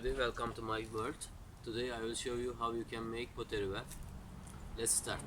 everybody, welcome to my world. Today I will show you how you can make pottery ware. Let's start.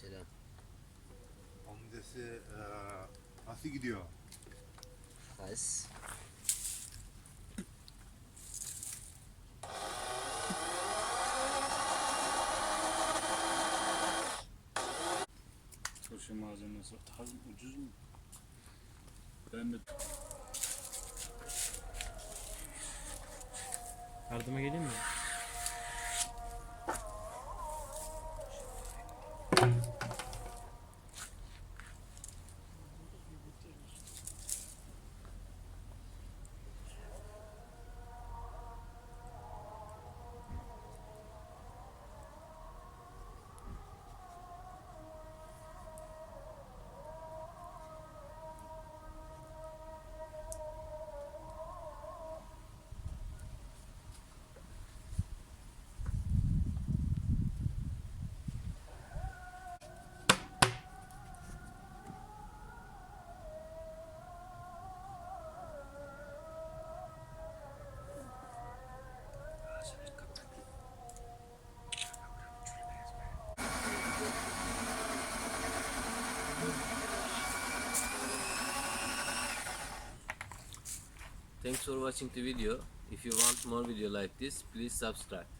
Selam. Amcası eee, nasıl gidiyor? Nice. Turşu malzemesi az mı, ucuz mu? Ben de Yardıma geleyim mi? Thanks for watching the video. If you want more video like this, please subscribe.